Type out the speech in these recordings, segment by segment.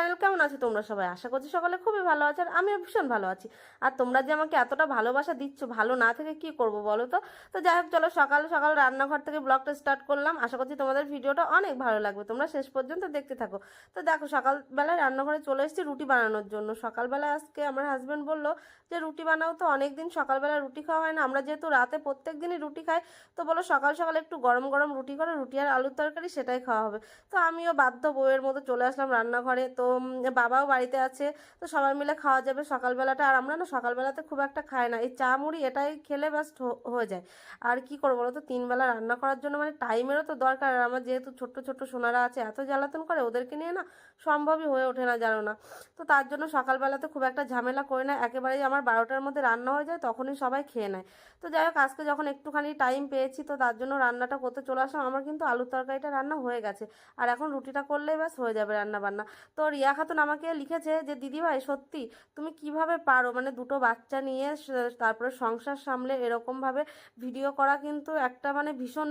Channel কেমন আছো তোমরা সবাই? আশা করছি সকালে খুবই ভালো আছো, আর আমিও ভীষণ ভালো আছি। আর তোমরা যে আমাকে এতটা ভালোবাসা দিচ্ছ, ভালো না থেকে কি করব বলো তো? তো যাই হোক, চলো সকাল সকাল রান্নাঘর থেকে ব্লগটা স্টার্ট করলাম। আশা করছি তোমাদের ভিডিওটা অনেক ভালো লাগবে। তোমরা শেষ পর্যন্ত দেখতে থাকো। তো দেখো, সকালবেলায় রান্নাঘরে চলে এসেছি রুটি বানানোর জন্য। সকালবেলা আজকে আমার হাজব্যান্ড বলল যে, রুটি বানাও তো অনেক দিন সকালবেলা রুটি খাওয়া হয় না। আমরা যেহেতু রাতে প্রত্যেক দিনই রুটি খাই, তো বলো সকাল সকাল একটু গরম গরম রুটি করে, রুটি আর আলুর তরকারি সেটাই খাওয়া হবে। তো আমিও বাধ্য বউয়ের মতো চলে আসলাম রান্নাঘরে। তো বাবাও বাড়িতে আছে, তো সবাই মিলে খাওয়া যাবে সকালবেলাটা। আর আমরা না সকালবেলাতে খুব একটা খাই না। এই চা মুড়ি এটাই খেলে ব্যাস হয়ে যায়। আর কি করব বলো তো? তিনবেলা রান্না করার জন্য মানে টাইমেরও তো দরকার। আর আমার যেহেতু ছোট্ট ছোট্ট সোনারা আছে, এত জ্বালাতন করে ওদেরকে নিয়ে না সম্ভবই হয়ে ওঠে না, জানো না। তো তার জন্য সকালবেলাতে খুব একটা ঝামেলা করে না। একেবারেই আমার বারোটার মধ্যে রান্না হয়ে যায়, তখনই সবাই খেয়ে নেয়। তো যাই হোক, আজকে যখন একটুখানি টাইম পেয়েছি, তো তার জন্য রান্নাটা করতে চলে আসলাম। আমার কিন্তু আলুর তরকারিটা রান্না হয়ে গেছে। আর এখন রুটিটা করলেই ব্যাস হয়ে যাবে রান্না বান্না তো রিয়া খাতুন আমাকে লিখেছে যে, দিদিভাই, সত্যি, তুমি কীভাবে পারো? মানে দুটো বাচ্চা নিয়ে তারপরে সংসার সামলে এরকমভাবে ভিডিও করা কিন্তু একটা মানে ভীষণ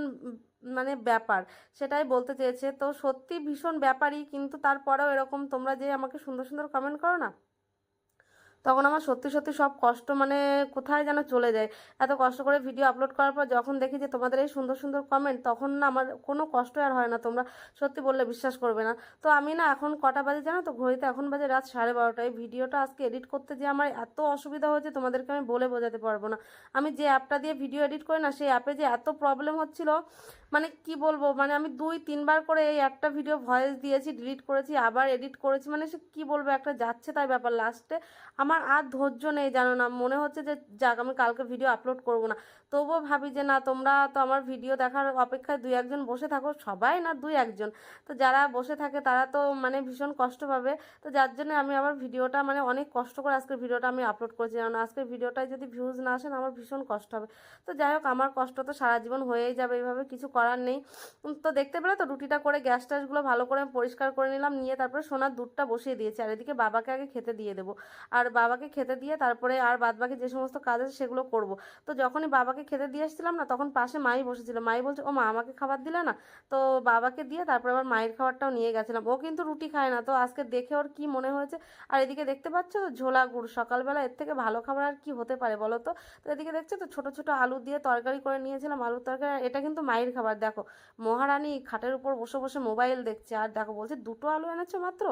মানে ব্যাপার। সেটাই বলতে চেয়েছে। তো সত্যি ভীষণ ব্যাপারই, কিন্তু তারপরেও এরকম তোমরা যে আমাকে সুন্দর সুন্দর কমেন্ট করো না? তখন আমার সত্যি সত্যি সব কষ্ট মানে কোথায় যেন চলে যায়। এত কষ্ট করে ভিডিও আপলোড করার পর যখন দেখি যে তোমাদের এই সুন্দর সুন্দর কমেন্ট তখন না আমার কোনো কষ্ট আর হয় না। তোমরা সত্যি বললে বিশ্বাস করবে না। তো আমি না এখন কটা বাজে জানো তো? ঘড়িতে এখন বাজে রাত সাড়ে বারোটায় ভিডিওটা আজকে এডিট করতে যে আমার এত অসুবিধা হয়েছে, তোমাদেরকে আমি বলে বোঝাতে পারব না। আমি যে অ্যাপটা দিয়ে ভিডিও এডিট করি না, সেই অ্যাপে যে এত প্রবলেম হচ্ছিল মানে কি বলব? মানে আমি দুই, তিনবার করে এই একটা ভিডিও ভয়েস দিয়েছি ডিলিট করেছি, আবার এডিট করেছি। মানে সে কী বলব? একটা যাচ্ছে তাই ব্যাপার। লাস্টে আমার আর ধৈর্য নেই জানো না। মনে হচ্ছে যে, যাক আমি কালকে ভিডিও আপলোড করব না। তবুও ভাবি যে, না, তোমরা তো আমার ভিডিও দেখার অপেক্ষায় দুই একজন বসে থাকো। সবাই না, দুই একজন। তো যারা বসে থাকে, তারা তো মানে ভীষণ কষ্ট পাবে। তো যার জন্য আমি আমার ভিডিওটা মানে অনেক কষ্ট করে আজকের ভিডিওটা আমি আপলোড করেছি। কারণ আজকের ভিডিওটায় যদি ভিউজ না আসেন আমার ভীষণ কষ্ট হবে। তো যাই হোক, আমার কষ্ট তো সারা জীবন হয়েই যাবে, এইভাবে কিছু করার নেই। তো দেখতে পেলে তো রুটিটা করে গ্যাস ট্যাসগুলো ভালো করে আমি পরিষ্কার করে নিলাম, নিয়ে তারপরে সোনার দুধটা বসিয়ে দিয়েছি। আর এদিকে বাবাকে আগে খেতে দিয়ে দেবো। আর বাবাকে খেতে দিয়ে তারপরে আর বাদবাকি যে সমস্ত কাজ আছে, সেগুলো করব। তো যখনই বাবাকে খেতে দিয়ে এসেছিলাম না তখন পাশে মাই বসেছিল। মাই বলছে ও মা আমাকে খাবার দিলে না? তো বাবাকে দিয়ে তারপর আবার মায়ের খাবারটাও নিয়ে গেছিলাম। ও কিন্তু রুটি খায় না তো আজকে দেখে ওর কি মনে হয়েছে? আর এদিকে দেখতে পাচ্ছ তো ঝোলা গুড় সকালবেলা এর থেকে ভালো খাবার আর কি হতে পারে বলো তো? তো এদিকে দেখছ তো ছোট ছোট আলু দিয়ে তরকারি করে নিয়েছিলাম আলুর তরকারি এটা কিন্তু মায়ের খাবার দেখো। মহারানী খাটের উপর বসে বসে মোবাইল দেখছে আর দেখো বলছে দুটো আলু এনেছো মাত্র?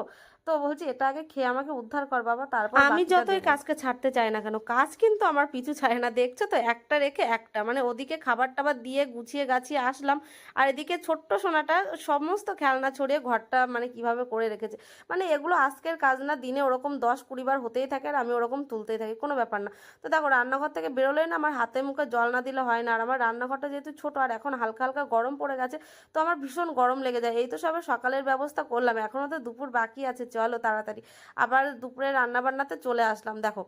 তো বলছি এটা আগে খেয়ে আমাকে উদ্ধার কর বাবা তারপর আমি যতই কাজকে ছাড়তে চাই না কেন কাজ কিন্তু আমার পিছু ছাড়ে না দেখছ তো? একটা রেখে একটা। মানে ওদিকে খাবার টাবার দিয়ে গুছিয়ে গাছিয়ে আসলাম। আর এদিকে ছোট্ট সোনাটা সমস্ত খেলনা ছড়িয়ে ঘরটা মানে কীভাবে করে রেখেছে। মানে এগুলো আজকের কাজ না, দিনে ওরকম দশ কুড়ি বার হতেই থাকে আর আমি ওরকম তুলতেই থাকি, কোনো ব্যাপার না। তো দেখো, রান্নাঘর থেকে বেরোলেই না আমার হাতে মুখে জল না দিলে হয় না। আর আমার রান্নাঘরটা যেহেতু ছোট আর এখন হালকা হালকা গরম পড়ে গেছে, তো আমার ভীষণ গরম লেগে যায়। এই তো সবে সকালের ব্যবস্থা করলাম, এখনও তো দুপুর বাকি আছে, চলো তাড়াতাড়ি। আবার দুপুরে রান্নাবান্নাতে চলে আসলাম, দেখো।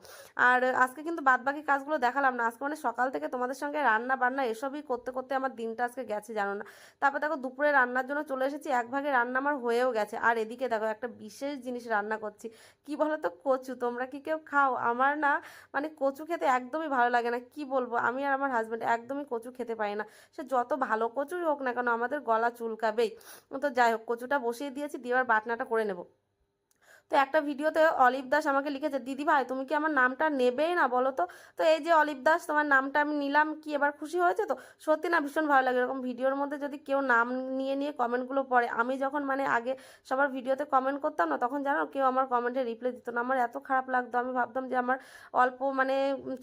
আর আজকে কিন্তু বাদ বাকি কাজগুলো দেখালাম না, আজকে মানে সকাল থেকে তোমাদের সঙ্গে রান্না বান্না এসবই করতে করতে আমার দিনটা আজকে গেছে, জানো না? তারপর দেখো দুপুরে রান্নার জন্য চলে এসেছি, এক ভাগে রান্না আমার হয়েও গেছে। আর এদিকে দেখো একটা বিশেষ জিনিস রান্না করছি। কি বলো তো কচু। তোমরা কি কেউ খাও? আমার না মানে কচু খেতে একদমই ভালো লাগে না। কি বলব? আমি আর আমার হাজব্যান্ড একদমই কচু খেতে পারি না। সে যত ভালো কচুই হোক না কেন আমাদের গলা চুলকাবেই। তো যাই হোক, কচুটা বসিয়ে দিয়েছি, দিয়ে বাটনাটা করে নেব। তো একটা ভিডিওতে অলিভ দাস আমাকে লিখেছে, দিদি ভাই, তুমি কি আমার নামটা নেবেই না বলো তো? তো এই যে অলিভ দাস, তোমার নামটা আমি নিলাম, কি এবার খুশি হয়েছে তো? সত্যি না, ভীষণ ভালো লাগে। এরকম ভিডিওর মধ্যে যদি কেউ নাম নিয়ে নিয়ে কমেন্টগুলো পড়ে, আমি যখন মানে আগে সবার ভিডিওতে কমেন্ট করতাম না, তখন জানো কেউ আমার কমেন্টে রিপ্লাই দিত না। আমার এত খারাপ লাগতো, আমি ভাবতাম যে আমার অল্প মানে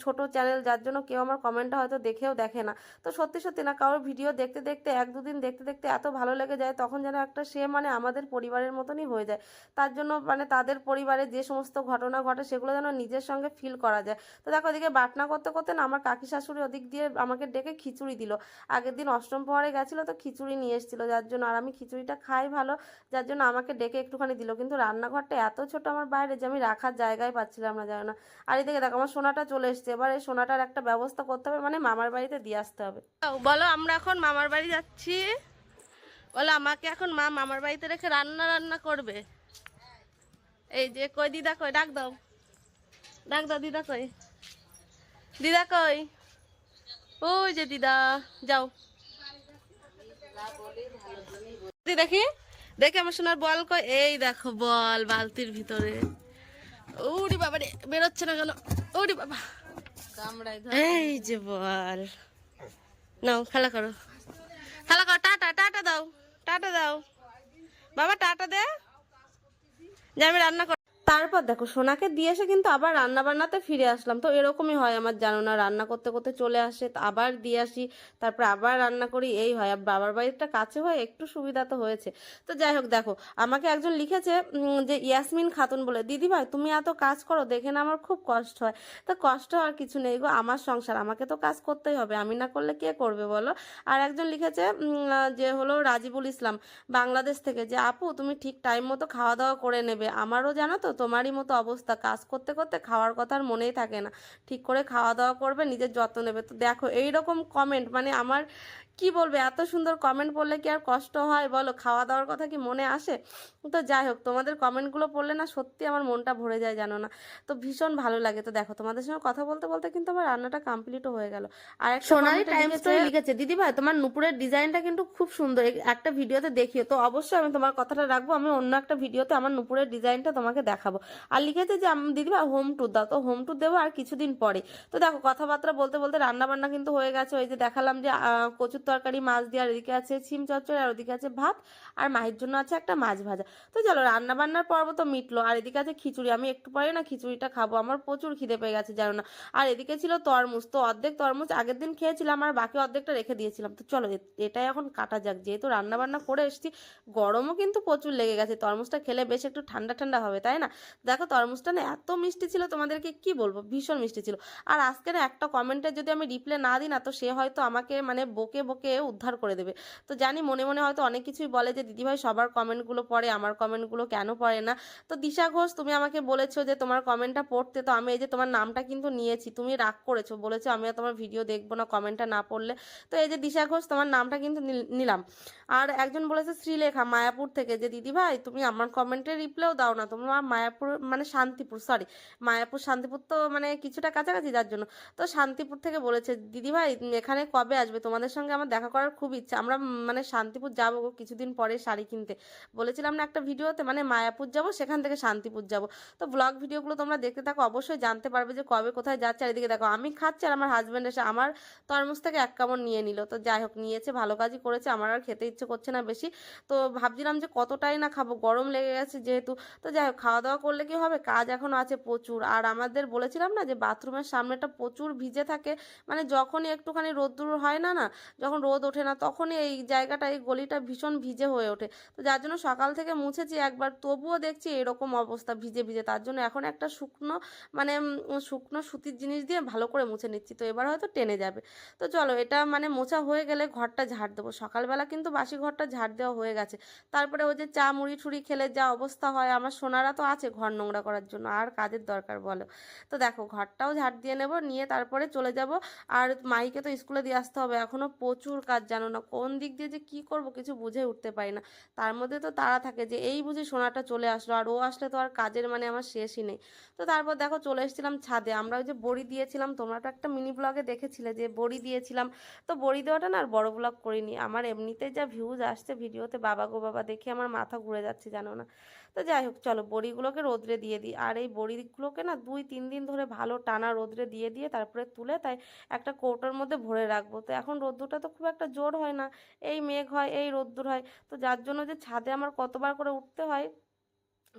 ছোট চ্যানেল, যার জন্য কেউ আমার কমেন্টটা হয়তো দেখেও দেখে না। তো সত্যি সত্যি না, কারোর ভিডিও দেখতে দেখতে, এক দুদিন দেখতে দেখতে এত ভালো লেগে যায়, তখন যেন একটা সে মানে আমাদের পরিবারের মতনই হয়ে যায়। তার জন্য মানে তাদের পরিবারে যে সমস্ত ঘটনা ঘটে সেগুলো যেন নিজের সঙ্গে ফিল করা যায়। তো দেখো ওদিকে বাটনা করতে করতে না আমার কাকি শাশুড়ি ওদিক দিয়ে আমাকে ডেকে খিচুড়ি দিল। আগের দিন অষ্টম প্রহরে গেছিল তো খিচুড়ি নিয়ে এসেছিল, যার জন্য আর আমি খিচুড়িটা খাই ভালো, যার জন্য আমাকে ডেকে একটুখানি দিল। কিন্তু রান্নাঘরটা এত ছোট আমার বাইরে যে আমি রাখার জায়গায় পাচ্ছিলাম না, জানো না। আর এদিকে দেখো আমার সোনাটা চলে এসছে। এবার এই সোনাটার একটা ব্যবস্থা করতে হবে মানে মামার বাড়িতে দিয়ে আসতে হবে। বলো আমরা এখন মামার বাড়ি যাচ্ছি। বলো আমাকে এখন মা মামার বাড়িতে রেখে রান্না রান্না করবে। এই যে কই দিদা কই? ডাক দাও। ডাক দাও দিদা কই? দিদা কই? ওই যে দিদা যাও। দেখি দেখে আমার সোনার বল কই? এই দেখো বল বালতির ভিতরে। ওরে বাবা রে বেরোচ্ছে না কেন? ওরে বাবা। এই যে বল। নাও খেলা করো। খেলা করো টাটা টাটা দাও টাটা দাও। বাবা টাটা দে। যে আমি রান্না তারপর দেখো, সোনাকে দিয়ে এসে কিন্তু আবার রান্না বান্নাতে ফিরে আসলাম। তো এরকমই হয় আমার, জানো না, রান্না করতে করতে চলে আসে আবার দিয়ে আসি, তারপর আবার রান্না করি, এই হয়। আর বাবার বাড়িটা কাছে হয়, একটু সুবিধা তো হয়েছে। তো যাই হোক, দেখো, আমাকে একজন লিখেছে যে ইয়াসমিন খাতুন বলে, দিদি ভাই, তুমি এত কাজ করো, দেখে না আমার খুব কষ্ট হয়। তো কষ্ট আর কিছু নেই গো, আমার সংসার, আমাকে তো কাজ করতেই হবে, আমি না করলে কে করবে বলো? আর একজন লিখেছে যে হলো রাজিবুল ইসলাম, বাংলাদেশ থেকে, যে, আপু, তুমি ঠিক টাইম মতো খাওয়া দাওয়া করে নেবে। আমারও জানো তো তোমারই মতো অবস্থা। কাজ করতে করতে খাওয়ার কথা আর মনেই থাকে না। ঠিক করে খাওয়া দাওয়া করবে, নিজের যত্ন নেবে। তো দেখো এই রকম কমেন্ট মানে আমার কি বলবে? এত সুন্দর কমেন্ট পড়লে কি আর কষ্ট হয়? বলো খাওয়া দাওয়ার কথা কি মনে আসে? তো যাই হোক তোমাদের কমেন্টগুলো পড়লে না সত্যি আমার মনটা ভরে যায় জানো না। তো ভীষণ ভালো লাগে। তো দেখো তোমাদের সঙ্গে কথা বলতে বলতে কিন্তু আমার রান্নাটা কমপ্লিটও হয়ে গেল। আর এক সোনালি টাইম স্টোরি লিখেছে দিদি ভাই তোমার নুপুরের ডিজাইনটা কিন্তু খুব সুন্দর। একটা ভিডিওতে দেখিও। তো অবশ্যই আমি তোমার কথাটা রাখব আমি অন্য একটা ভিডিওতে আমার নুপুরের ডিজাইনটা তোমাকে দেখাবো। আর লিখেছে যে আম- দিদি ভাই হোম ট্যুর দাও। তো হোম ট্যুর দেবো আর কিছুদিন পরে। তো দেখো কথাবার্তা বলতে বলতে রান্না বান্না কিন্তু হয়ে গেছে। ওই যে দেখালাম যে কচুর তরকারি, মাছ দিয়ে, আর এদিকে আছে ছিম চচ্চড়ি, আর ওদিকে আছে ভাত, আর মাহির জন্য আছে একটা মাছ ভাজা। তো চলো রান্না বান্নার পর্ব তো মিটলো, আর এদিকে আছে খিচুড়ি। আমি একটু পরে না খিচুড়িটা খাব, আমার প্রচুর খিদে পেয়ে গেছে, জানো না। আর এদিকে ছিল তরমুজ, তো অর্ধেক তরমুজ আগের দিন খেয়েছিলাম, আর বাকি অর্ধেকটা রেখে দিয়েছিলাম। তো চলো এটাই এখন কাটা যাক, যেহেতু রান্না বান্না করে এসেছি, গরমও কিন্তু প্রচুর লেগে গেছে, তরমুজটা খেলে বেশ একটু ঠান্ডা ঠান্ডা হবে, তাই না? দেখো, তরমুজটা না এত মিষ্টি ছিল, তোমাদেরকে কি বলব, ভীষণ মিষ্টি ছিল। আর আজকে না একটা কমেন্টে যদি আমি রিপ্লাই না দিই না, তো সে হয়তো আমাকে মানে বকে বকে উদ্ধার করে দেবে। তো জানি মনে মনে হয়তো অনেক কিছুই বলে যে, দিদিভাই, সবার কমেন্টগুলো পড়ে, আমার কমেন্টগুলো কেন পড়ে না? তো দিশা ঘোষ, তুমি আমাকে বলেছ যে, তোমার কমেন্টটা পড়তে। তো আমি এই যে, তোমার নামটা কিন্তু নিয়েছি, তুমি রাগ করেছ। বলেছ আমি তোমার ভিডিও দেখব না কমেন্টটা না পড়লে। তো এই যে, দিশা ঘোষ, তোমার নামটা কিন্তু নিল- নিলাম। আর একজন বলেছে শ্রীলেখা, মায়াপুর থেকে যে দিদি ভাই তুমি আমার কমেন্টে রিপ্লাইও দাও না। তোমার মায়াপুর মানে শান্তিপুর সরি মায়াপুর, শান্তিপুর তো মানে কিছুটা কাছাকাছি যার জন্য। তো শান্তিপুর থেকে বলেছে দিদি ভাই এখানে কবে আসবে? তোমাদের সঙ্গে আমার দেখা করার খুব ইচ্ছা। আমরা মানে শান্তিপুর যাব কিছুদিন পরে শাড়ি কিনতে। বলেছিলাম না একটা ভিডিওতে মানে মায়াপুর যাব, সেখান থেকে শান্তিপুর যাব। তো ব্লগ ভিডিওগুলো তোমরা দেখতে থাকো, অবশ্যই জানতে পারবে যে কবে কোথায় যাচ্ছে। আর এদিকে দেখো, আমি খাচ্ছি আর আমার হাজব্যান্ড এসে আমার তরমুজ থেকে এক কামড় নিয়ে নিল। তো যাই হোক, নিয়েছে, ভালো কাজই করেছে, আমার আর খেতে ইচ্ছে করছে না বেশি। তো ভাবছিলাম যে কতটাই না খাব, গরম লেগে গেছে যেহেতু। তো যাই হোক খাওয়া দাওয়া করলে কি হবে? কাজ এখনও আছে প্রচুর। আর আমাদের বলেছিলাম না যে বাথরুমের সামনেটা প্রচুর ভিজে থাকে। মানে যখনই একটুখানি রোদ্দুর হয় না না, যখন রোদ ওঠে না, তখনই এই জায়গাটা, এই গলিটা ভীষণ ভিজে হয়ে ওঠে। তো যার জন্য সকাল থেকে মুছেছি একবার, তবুও দেখছি এরকম অবস্থা ভিজে ভিজে। তার জন্য এখন একটা শুকনো মানে শুকনো সুতির জিনিস দিয়ে ভালো করে মুছে নিচ্ছি। তো এবার হয়তো টেনে যাবে। তো চলো, এটা মানে মোছা হয়ে গেলে ঘরটা ঝাড় দেবো। সকালবেলা কিন্তু বাসি ঘরটা ঝাড় দেওয়া হয়ে গেছে। তারপরে ওই যে চা মুড়ি ঠুড়ি খেলে যা অবস্থা হয়, আমার সোনারা তো আছে ঘর নোংরা করার জন্য, আর কাজের দরকার বলো। তো দেখো, ঘরটাও ঝাড় দিয়ে নেব, নিয়ে তারপরে চলে যাব। আর মাইকে তো স্কুলে দিয়ে আসতে হবে, এখনও প্রচুর কাজ জানো না, কোন দিক দিয়ে যে কি করব কিছু বুঝে উঠতে পারি না। তার মধ্যে তো তারা থাকে যে, এই বুঝি সোনাটা চলে আসলো, আর ও আসলে তো আর কাজের মানে আমার শেষই নেই। তো তারপর দেখো চলে এসেছিলাম ছাদে, আমরা ওই যে বড়ি দিয়েছিলাম, তোমরা তো একটা মিনি ব্লগে দেখেছিলে যে বড়ি দিয়েছিলাম। তো বড়ি দেওয়াটা না আর বড় ব্লগ করিনি, আমার এমনিতে যা ভিউজ আসছে ভিডিওতে বাবা গো বাবা দেখে আমার মাথা ঘুরে যাচ্ছে জানো না। তো যাই হোক, চলো বড়িগুলোকে রোদ্রে দিয়ে দিই। আর এই বড়িগুলোকে না দুই তিন দিন ধরে ভালো টানা রোদ্রে দিয়ে দিয়ে তারপরে তুলে তাই একটা কৌটোর মধ্যে ভরে রাখব। তো এখন রোদ্দুরটা তো খুব একটা জোর হয় না। এই মেঘ হয়, এই রোদ্দুর হয়। তো যার জন্য যে ছাদে আমার কতবার করে উঠতে হয়,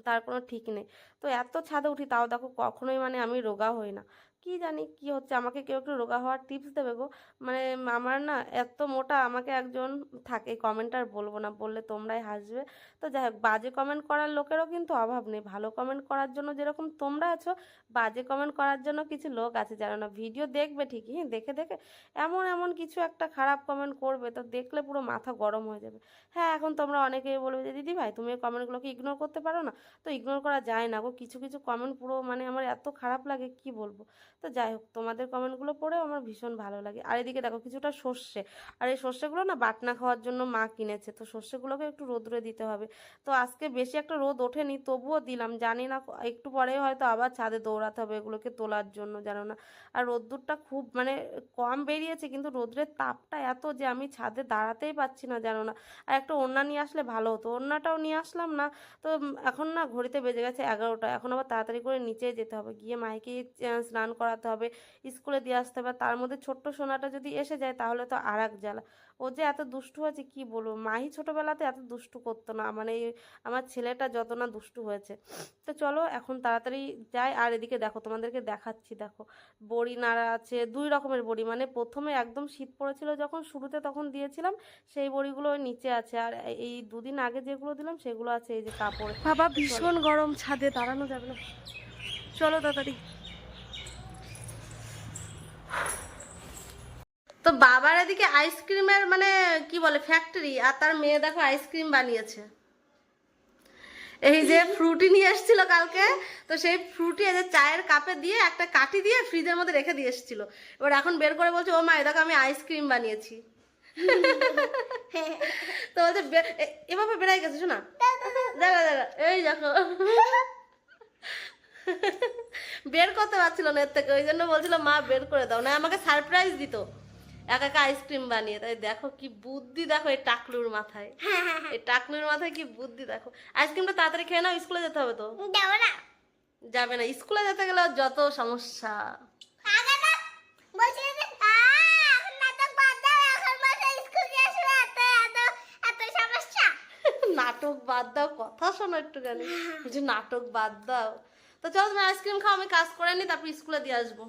তার কোনো ঠিক নেই। তো এত ছাদে উঠি, তাও দেখো কখনোই মানে আমি রোগা হই না। কি জানি কি হচ্ছে? আমাকে কেউ একটু রোগা হওয়ার টিপস দেবে গো। মানে আমার না এত মোটা আমাকে একজন থাকে কমেন্ট আর বলব না, বললে তোমরাই হাসবে। তো যাই হোক, বাজে কমেন্ট করার লোকেরও কিন্তু অভাব নেই। ভালো কমেন্ট করার জন্য যেরকম তোমরা আছো, বাজে কমেন্ট করার জন্য কিছু লোক আছে জানো না ভিডিও দেখবে ঠিকই হ্যাঁ দেখে দেখে এমন এমন কিছু একটা খারাপ কমেন্ট করবে। তো দেখলে পুরো মাথা গরম হয়ে যাবে। হ্যাঁ এখন তোমরা অনেকেই বলবে যে, দিদি ভাই, তুমি এই কমেন্টগুলোকে ইগনোর করতে পারো না? তো ইগনোর করা যায় না গো। কিছু কিছু কমেন্ট পুরো মানে আমার এত খারাপ লাগে, কি বলব? তো যাই হোক, তোমাদের কমেন্টগুলো পড়েও আমার ভীষণ ভালো লাগে। আর এদিকে দেখো, কিছুটা সর্ষে। আর এই সর্ষেগুলো না বাটনা খাওয়ার জন্য মা কিনেছে, তো সর্ষেগুলোকে একটু রোদ্রে দিতে হবে। তো আজকে বেশি একটা রোদ ওঠেনি, তবুও দিলাম। জানি না, একটু পরে হয়তো আবার ছাদে দৌড়াতে হবে এগুলোকে তোলার জন্য, জানো না। আর রোদ্দুরটা খুব মানে কম বেরিয়েছে, কিন্তু রোদ্রের তাপটা এত যে আমি ছাদে দাঁড়াতেই পারছি না, জানো না। আর একটা ওড়না নিয়ে আসলে ভালো হতো। ওড়নাটাও নিয়ে আসলাম না, তো এখন না ঘড়িতে বেজে গেছে এগারোটা। এখন আবার তাড়াতাড়ি করে নিচে যেতে হবে। গিয়ে মাইকে স্নান করাতে হবে স্কুলে দিয়ে আসতে হবে। তার মধ্যে ছোট্ট সোনাটা যদি এসে যায় তাহলে তো আর এক জ্বালা। ও যে এত দুষ্টু হয়েছে কি বলব? মাহি ছোটোবেলাতে এত দুষ্টু করতো না। মানে আমার ছেলেটা যত না দুষ্টু হয়েছে। তো চলো এখন তাড়াতাড়ি যাই। আর এদিকে দেখো তোমাদেরকে দেখাচ্ছি দেখো। বড়ি নাড়া আছে দুই রকমের বড়ি। মানে প্রথমে একদম শীত পড়েছিল যখন শুরুতে তখন দিয়েছিলাম সেই বড়িগুলো ওই নিচে আছে। আর এই- এই দুদিন আগে যেগুলো দিলাম সেগুলো আছে এই যে কাপড়। বাবা ভীষণ গরম ছাদে দাঁড়ানো যাবে না। চলো তাড়াতাড়ি। তো বাবার এদিকে আইসক্রিমের মানে কি বলে ফ্যাক্টরি আর তার মেয়ে দেখো আইসক্রিম বানিয়েছে। এই যে ফ্রুটি নিয়ে এসেছিল কালকে তো সেই ফ্রুটি এই যে চায়ের কাপে দিয়ে একটা কাঠি দিয়ে ফ্রিজের মধ্যে রেখে দিয়ে এসেছিল। এবার এখন বের করে বলছে ও মা দেখো আমি আইসক্রিম বানিয়েছি। তো বলছে এভাবে বেড়াই গেছে শোনা? দেখা দেখা এই দেখো। বের করতে পারছিল না এর থেকে ওই জন্য বলছিল মা বের করে দাও। না আমাকে সারপ্রাইজ দিত। একা একা আইসক্রিম বানিয়ে তাই দেখো কি বুদ্ধি দেখো এই টাকলুর মাথায়। এই টাকলুর মাথায় কি বুদ্ধি দেখো। আইসক্রিমটা তাড়াতাড়ি খেয়ে নাও স্কুলে যেতে হবে তো। যাব না। যাবে না স্কুলে যেতে গেলে যত সমস্যা। নাটক বাদ দাও কথা শোনো একটুখানি। যে নাটক বাদ দাও। তো চলো তুমি আইসক্রিম খাও আমি কাজ করে নি তারপর স্কুলে দিয়ে আসব।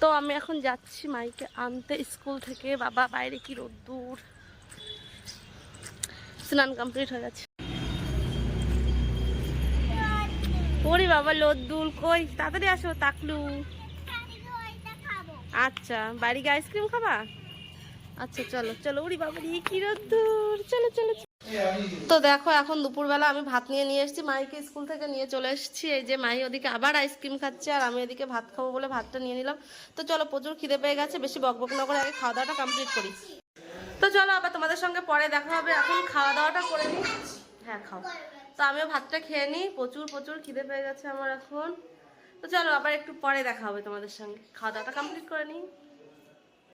তো আমি এখন যাচ্ছি মাইকে আনতে স্কুল থেকে। বাবা বাইরে কি রোদ্দুর। স্নান কমপ্লিট হয়ে গেছে। ওরে বাবা লদ্দুল কই? তাড়াতাড়ি আসো তাকলু। আচ্ছা বাড়ি গিয়ে আইসক্রিম খাবা? আচ্ছা চলো চলো, উড়ি বাবারি কি রোদ্দুর। চলো চলো। তো দেখো, এখন দুপুরবেলা আমি ভাত নিয়ে নিয়ে এসেছি। মাইকে স্কুল থেকে নিয়ে চলে এসেছি। এই যে মাই ওদিকে আবার আইসক্রিম খাচ্ছে আর আমি এদিকে ভাত খাব বলে ভাতটা নিয়ে নিলাম। তো চলো, প্রচুর খিদে পেয়ে গেছে। বেশি বকবক না করে আগে খাওয়া দাওয়াটা কমপ্লিট করি। তো চলো, আবার তোমাদের সঙ্গে পরে দেখা হবে। এখন খাওয়া দাওয়াটা করে নিই। হ্যাঁ খাও। তো আমিও ভাতটা খেয়ে নিই। প্রচুর প্রচুর খিদে পেয়ে গেছে আমার এখন। তো চলো, আবার একটু পরে দেখা হবে তোমাদের সঙ্গে। খাওয়া দাওয়াটা কমপ্লিট করে নিই।